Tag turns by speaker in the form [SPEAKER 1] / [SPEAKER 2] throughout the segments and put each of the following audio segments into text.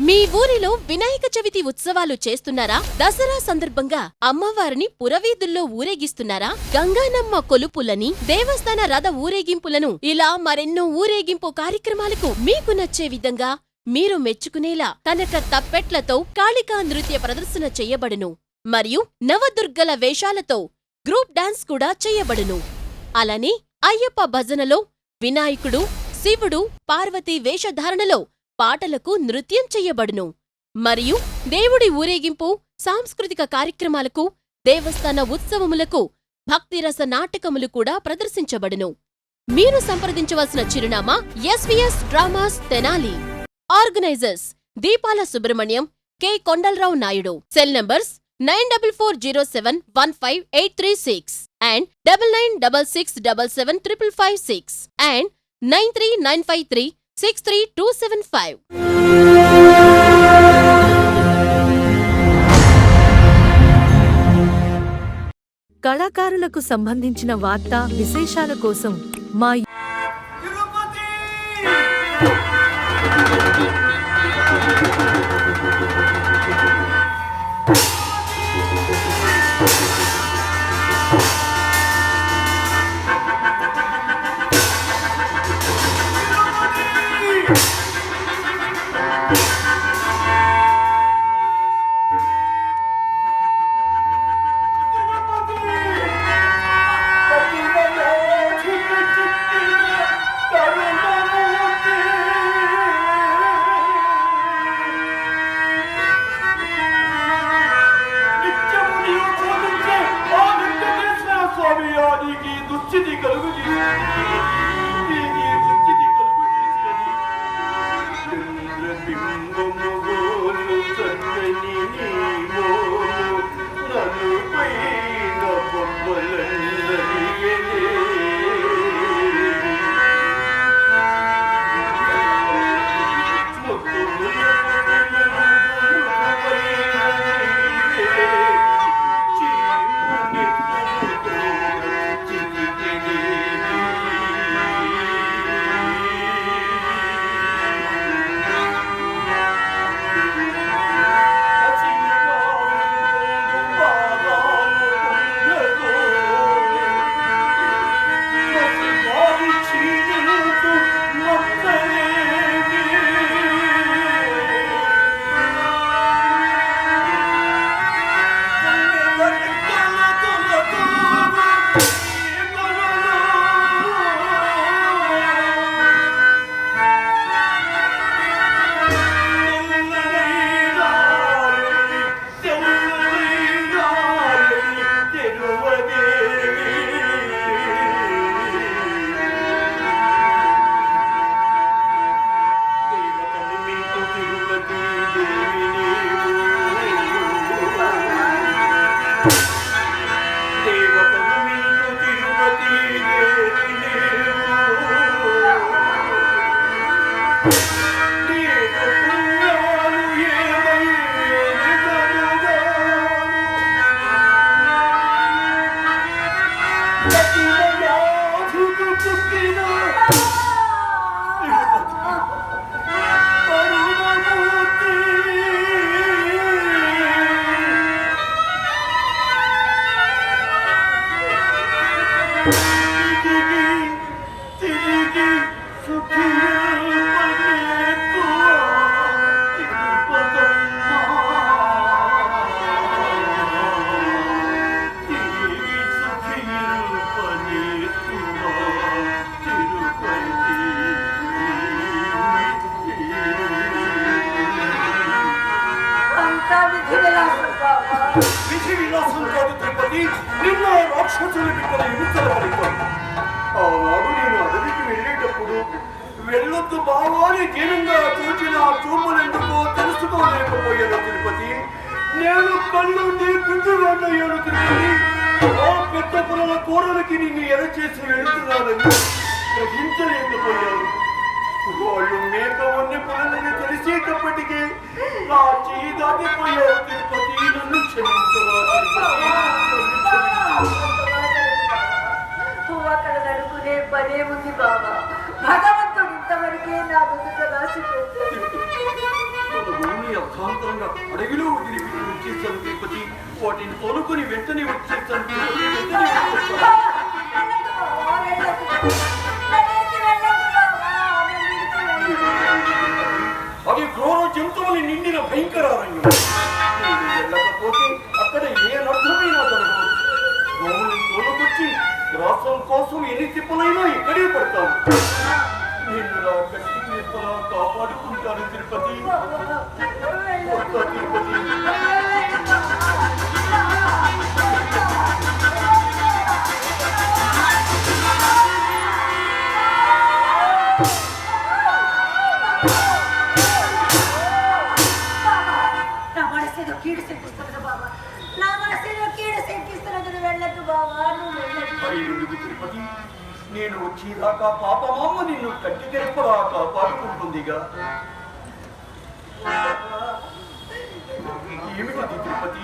[SPEAKER 1] మీ ఊరిలో వినాయక చవితి ఉత్సవాలు చేస్తున్నారా? దసరా సందర్భంగా అమ్మవారిని పురవీధుల్లో ఊరేగిస్తున్నారా? గంగానమ్మ కొలుపులని దేవస్థాన రథ ఊరేగింపులను ఇలా మరెన్నో ఊరేగింపు కార్యక్రమాలకు మీకు నచ్చే విధంగా మీరు మెచ్చుకునేలా కనక తప్పెట్లతో కాళికా నృత్య ప్రదర్శన చేయబడును. మరియు నవదుర్గల వేషాలతో గ్రూప్ డాన్స్ కూడా చేయబడును. అలానే అయ్యప్ప భజనలో వినాయకుడు శివుడు పార్వతీ వేషధారణలో పాటలకు నృత్యం చెయ్యబడును మరియు దేవుడి ఊరేగింపు సాంస్కృతిక కార్యక్రమాలకు దేవస్థాన ఉత్సవములకు భక్తిరస నాటకములు కూడా ప్రదర్శించబడును. మీరు సంప్రదించవలసిన చిరునామా SVS dramas Tenali. Organizers Deepala Subrahmanyam K. Kondalarao Naidu. Cell numbers nine double four zero seven one five eight three six and double nine double six double seven triple five six and nine three nine five three six three two seven five.
[SPEAKER 2] కళాకారులకు సంబంధించిన వార్త విశేషాల కోసం మా
[SPEAKER 3] Thank you. le bim bum bum
[SPEAKER 4] bum విధి విలాసం
[SPEAKER 3] విధి విలాసం కాదు తిరుపతి నిన్న రాక్షసుల బిడ్డల హింసల ఫలితం ఆనాడు నేను అడవికి వెళ్ళేటప్పుడు వెళ్ళొద్దు బావాని దీనంగా చూచిన ఆ చూపులెందుకో తెలుసుకోలేకపోయాను తిరుపతి నేను కళ్ళుండి గుడ్డుగాడయ్యాను తిరుపతి ఆ పెద్ద పొలాల కూరలకి నిన్ను ఎర చేసి వెళుతున్నానని గ్రహించలేకపోయాను వాళ్ళు మేక ఉన్న పొలని తెలిసేటప్పటికీ నా చేయి దాటిపోయావు తిరుపతి నన్ను క్షమించవా తిరుపతి? నన్ను క్షమించవా?
[SPEAKER 4] పువ్వు అక్కడ నడుకునే పనే ఉంది బాబా భగవంతుడు ఇంతవరకే నా రాసి అర్థాంతరంగా అడవిలో వచ్చేసాను తిరుపతి వాటిని తోలుకొని వెంటనే వచ్చేసాను కోసం ఎన్ని తిప్పలైనా ఇక్కడే పడతాను నిన్ను నా కట్టి రెప్పలా కాపాడుకుంటాను తిరుపతి వస్తా తిరుపతి
[SPEAKER 3] నా
[SPEAKER 4] నేను వచ్చేదాకా పాపమమ్మ నిన్ను కట్టి తెరపడా కాపాడుకుంటుందిగా ఏమిటది తిరుపతి?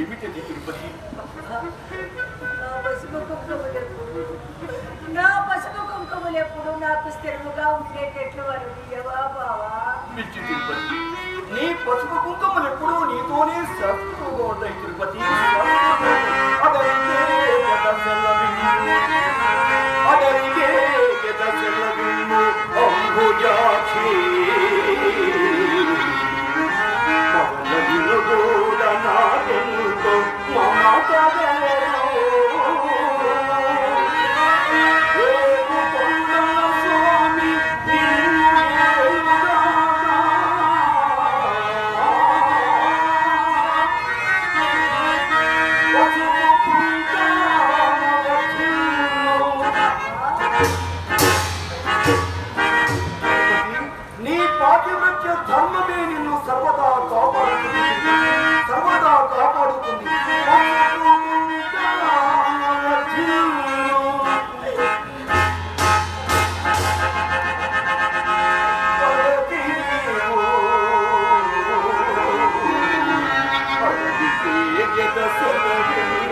[SPEAKER 4] ఏమిటది తిరుపతి?
[SPEAKER 3] నా పసుపు కుంకుమలు ఎప్పుడు నాకు స్థిరముగా ఉండేటట్లు అరుణ్యవా బావా
[SPEAKER 4] పిచ్చి తిరుపతి. నీ పసుపు కుంకుమలు ఎప్పుడూ నీతోనే శాశ్వతంగా ఉంటాయి తిరుపతి. your key.
[SPEAKER 5] తినాలా